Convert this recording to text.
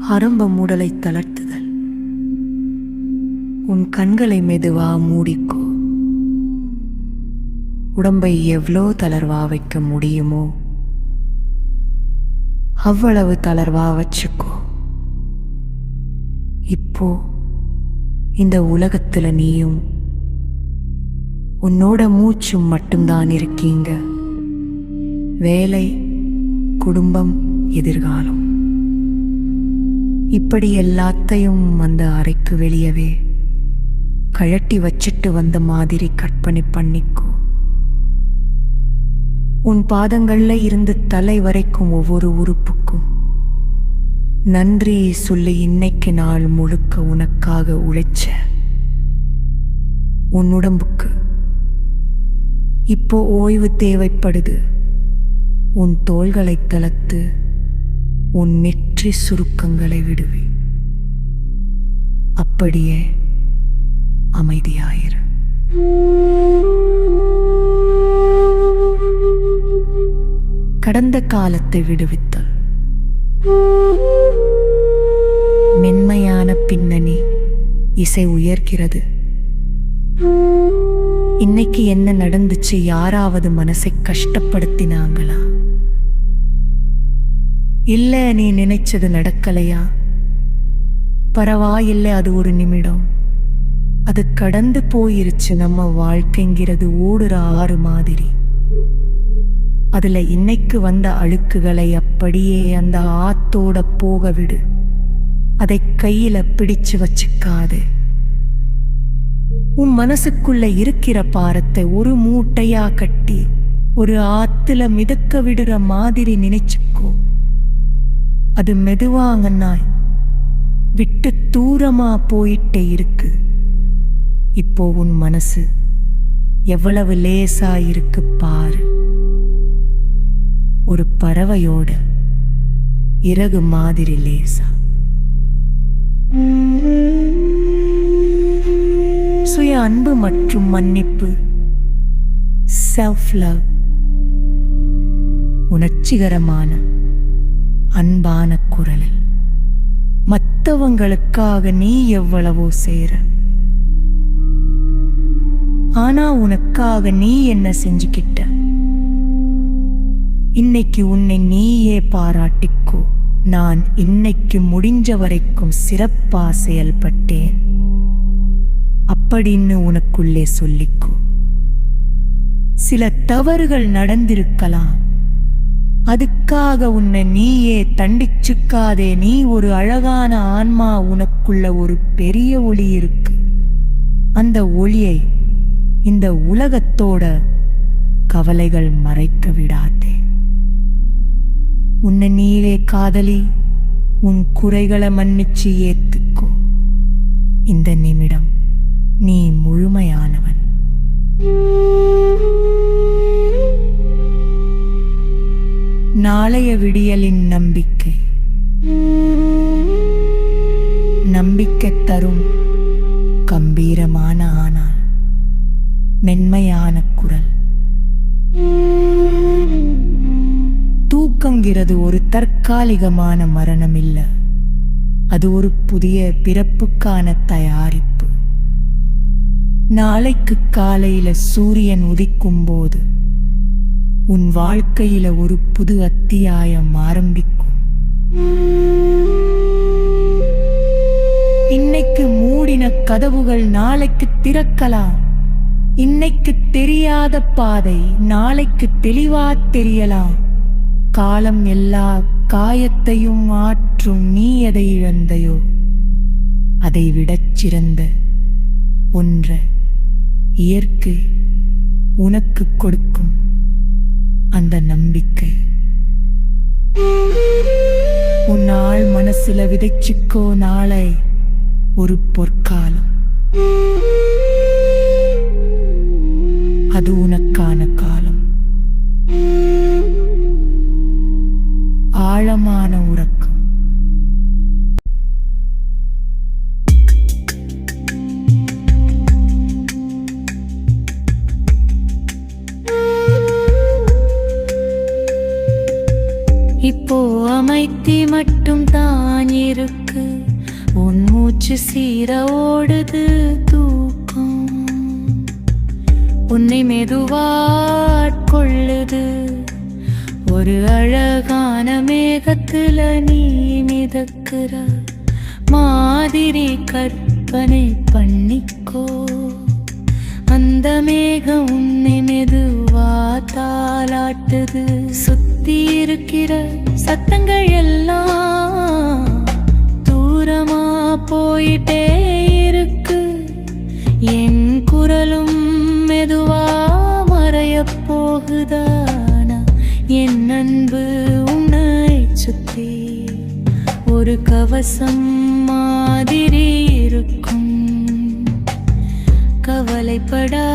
ஆரம்ப மூடலை தளர்த்துதல். உன் கண்களை மெதுவா மூடிக்கோ. உடம்பை எவ்வளோ தளர்வா வைக்க முடியுமோ அவ்வளவு தளர்வா வச்சுக்கோ. இப்போ இந்த உலகத்துல நீயும் உன்னோட மூச்சும் மட்டும்தான் இருக்கீங்க. வேலை குடும்பம் எதிர்காலம். இப்படி எல்லாத்தையும் அந்த அறைக்கு வெளியவே கழட்டி வச்சிட்டு வந்த மாதிரி கற்பனை பண்ணிக்கோ. உன் பாதங்கள்ல இருந்து தலை வரைக்கும் ஒவ்வொரு உறுப்புக்கும் நன்றி சொல்லி இன்னைக்கு நாள் முழுக்க உனக்காக உழைச்ச உன் உடம்புக்கு. இப்போ ஓய்வு தேவைப்படுது. உன் தோள்களை தளர்த்து உன் நெற்றி சுருக்கங்களை விடுவி அப்படியே அமைதியாயிரு. கடந்த காலத்தை விடுவித்தல். மென்மையான பின்னணி இசை உயர்கிறது. இன்னைக்கு என்ன நடந்துச்சு யாராவது மனசை கஷ்டப்படுத்தினாங்களா? இல்ல நீ நினைச்சது நடக்கலையா? பரவாயில்லை அது ஒரு நிமிடம். அது கடந்து போயிருச்சு நம்ம வாழ்க்கைங்கிறது ஓடுற ஆறு மாதிரி. அதுல இன்னைக்கு வந்த அழுக்குகளை அப்படியே அந்த ஆத்தோட போக விடு. அதை கையில பிடிச்சு வச்சுக்காது. உன் மனசுக்குள்ள இருக்கிற பாரத்தை ஒரு மூட்டையா கட்டி ஒரு ஆத்துல மிதக்க விடுற மாதிரி நினைச்சுக்கோ. அது மெதுவாங்கன்னாய் விட்டு தூரமா போயிட்டே இருக்கு. இப்போ உன் மனசு எவ்வளவு லேசா இருக்கு பாரு. ஒரு பறவையோட இறகு மாதிரி லேசா. சுய அன்பு மற்றும் மன்னிப்பு செல்ஃப் லவ் உணர்ச்சிகரமான அன்பான குரலில். மற்றவங்களுக்காக நீ எவ்வளவோ சேர ஆனா உனக்காக நீ என்ன செஞ்சுக்கிட்ட? இன்னைக்கு உன்னை நீயே பாராட்டிக்கோ. நான் இன்னைக்கு முடிஞ்ச வரைக்கும் சிறப்பா செயல்பட்டேன். அப்படின்னு உனக்குள்ளே சொல்லிக்கோ. சில தவறுகள் நடந்திருக்கலாம். அதுக்காக உன்னை நீயே தண்டிச்சுக்காதே. நீ ஒரு அழகான ஆன்மா உனக்குள்ள ஒரு பெரிய ஒளி இருக்கு. அந்த ஒளியை இந்த உலகத்தோட கவலைகள் மறைக்க விடாதே. உன்னை நீயே காதலி உன் குறைகளை மன்னிச்சு ஏத்துக்கோ. இந்த நிமிடம் நீ முழுமையானவன். நாளைய விடியலின் நம்பிக்கை. நம்பிக்கை தரும் கம்பீரமான ஆனால் மென்மையான குரல். தூக்கங்கிறது ஒரு தற்காலிகமான மரணம் இல்ல அது ஒரு புதிய பிறப்புக்கான தயாரிப்பு. நாளைக்கு காலையில சூரியன் உதிக்கும் போது உன் வாழ்க்கையில ஒரு புது அத்தியாயம் ஆரம்பிக்கும். இன்னைக்கு மூடின கதவுகள் நாளைக்கு திறக்கலாம். இன்னைக்கு தெரியாத பாதை நாளைக்கு தெளிவா தெரியலாம். காலம் எல்லா காயத்தையும் ஆற்றும் நீ எதை இழந்தையோ? அதை விடச் சிறந்த ஒன்றை இயற்கை உனக்கு கொடுக்கும். அந்த நம்பிக்கை. உன்னால் மனசுல விதைச்சிக்கோ நாளை ஒரு பொற்காலம். அது உனக்கான காலம். ஆழமா இப்போ அமைத்தி மட்டும் தான் இருக்கு. உன் மூச்சு சீர ஓடுது தூக்கம். உன்னை மெதுவாட்கொள்ளுது ஒரு அழகான மேகத்துல நீ மிதக்கிற மாதிரி கற்பனை பண்ணிக்கோ. அந்த மேகம் உன்னை மெதுவா தாளாட்டுது. சுத்தி இருக்கிற சத்தங்கள் எல்லாம் தூரமா போயிட்டே இருக்கு. என் குரலும் மெதுவா மறைய போகுதானா? என் அன்பு உன்னை சுத்தி ஒரு கவசம் மாதிரி இருக்கு. భయపడా